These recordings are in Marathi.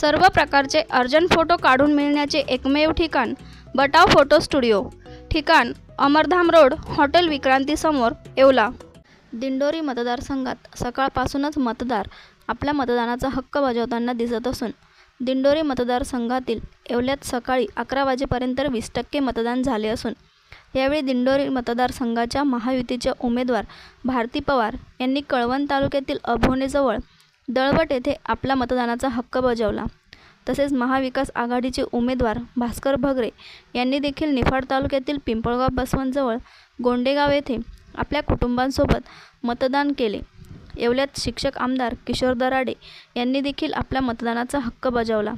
सर्व प्रकारचे अर्जंट फोटो काढून मिळण्याचे एकमेव ठिकाण बटाव फोटो स्टुडिओ. ठिकाण अमरधाम रोड हॉटेल विक्रांतीसमोर येवला. दिंडोरी मतदारसंघात सकाळपासूनच मतदार आपल्या मतदानाचा हक्क बजावताना दिसत असून दिंडोरी मतदारसंघातील येवल्यात सकाळी अकरा वाजेपर्यंत वीस टक्के मतदान झाले असून यावेळी दिंडोरी मतदारसंघाच्या महायुतीचे उमेदवार भारती पवार यांनी कळवण तालुक्यातील अभोणेजवळ दळवट येथे आपला मतदानाचा हक्क बजावला. तसेच महाविकास आघाडीचे उमेदवार भास्कर भगरे यांनी देखील निफाड तालुक्यातील पिंपळगाव बसवंतजवळ गोंडेगाव येथे आपल्या कुटुंबांसोबत मतदान केले. येवल्यात शिक्षक आमदार किशोर दराडे यांनी देखील आपला मतदानाचा हक्क बजावला.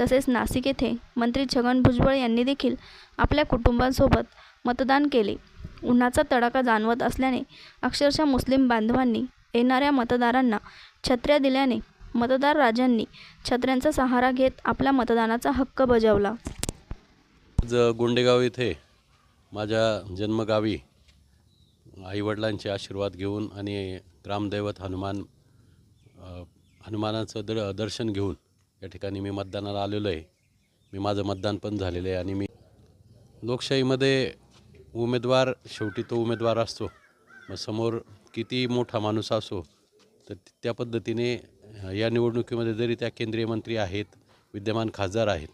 तसेच नाशिक येथे मंत्री छगन भुजबळ यांनी देखील आपल्या कुटुंबांसोबत मतदान केले. उन्हाचा तडाखा जाणवत असल्याने अक्षरशः मुस्लिम बांधवांनी येणाऱ्या मतदारांना छत्र्या दिल्याने मतदार राजांनी छत्र्यांचा सहारा घेत आपला मतदानाचा हक्क बजावला. आज गोंडेगाव येथे माझ्या जन्मगावी आईवडिलांचे आशीर्वाद घेऊन आणि ग्रामदैवत हनुमान हनुमानाचं द दर्शन घेऊन या ठिकाणी मी मतदानाला आलेलो आहे. मी माझं मतदान पण झालेलं आहे आणि मी लोकशाहीमध्ये उमेदवार शेवटी तो उमेदवार असतो. मग समोर किती मोठा माणूस असो तर त्या पद्धतीने या निवडणुकीमध्ये जरी त्या केंद्रीय मंत्री आहेत विद्यमान खासदार आहेत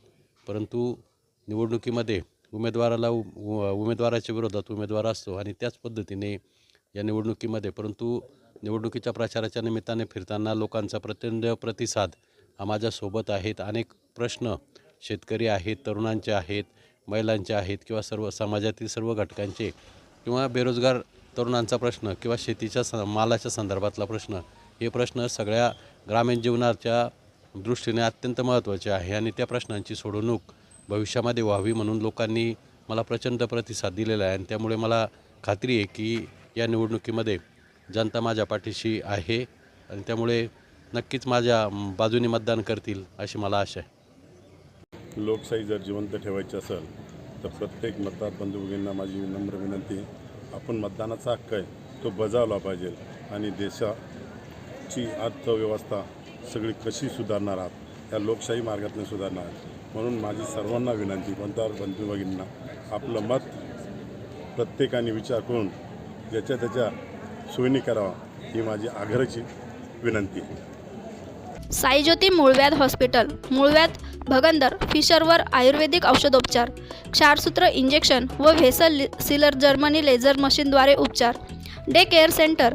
परंतु निवडणुकीमध्ये उमेदवाराला उ- उ- उमेदवाराच्या विरोधात उमेदवार असतो आणि त्याच पद्धतीने या निवडणुकीमध्ये परंतु निवडणुकीच्या प्रचाराच्या निमित्ताने फिरताना लोकांचा प्रचंड प्रतिसाद हा माझ्यासोबत आहेत. अनेक प्रश्न शेतकरी आहेत तरुणांचे आहेत महिलांचे आहेत किंवा सर्व समाजातील सर्व घटकांचे किंवा बेरोजगार तरुणांचा प्रश्न किंवा शेतीच्या स मालाच्या संदर्भातला प्रश्न हे प्रश्न सगळ्या ग्रामीण जीवनाच्या दृष्टीने अत्यंत महत्त्वाचे आहे आणि त्या प्रश्नांची सोडवणूक भविष्यामध्ये व्हावी म्हणून लोकांनी मला प्रचंड प्रतिसाद दिलेला आहे. आणि त्यामुळे मला खात्री आहे की या निवडणुकीमध्ये जनता माझ्या पाठीशी आहे आणि त्यामुळे नक्कीच माझ्या बाजूने मतदान करतील अशी मला आशा आहे. लोकशाही जर जिवंत ठेवायची असेल तर प्रत्येक मतदार बंधू माझी नम्र विनंती आपण मतदानाचा हक्क आहे तो बजावला पाहिजे आणि देशा आजची अर्थव्यवस्था सगळी कशी सुधारणार आहात? या लोकशाही मार्गातून सुधारणार आहात? म्हणून माझी सर्वांना विनंती मतदार बंधू भगिनींना आपलं मत प्रत्येकाने विचार करून ज्याच्या त्याच्या सोयीने करावा ही माझी आग्रहाची विनंती आहे. साईज्योती मूळव्याध हॉस्पिटल मूळव्याध भगंदर फिशरवर आयुर्वेदिक औषधोपचार क्षारसूत्र इंजेक्शन व व्हेसल सिलर जर्मनी लेझर मशीनद्वारे उपचार. Day care centre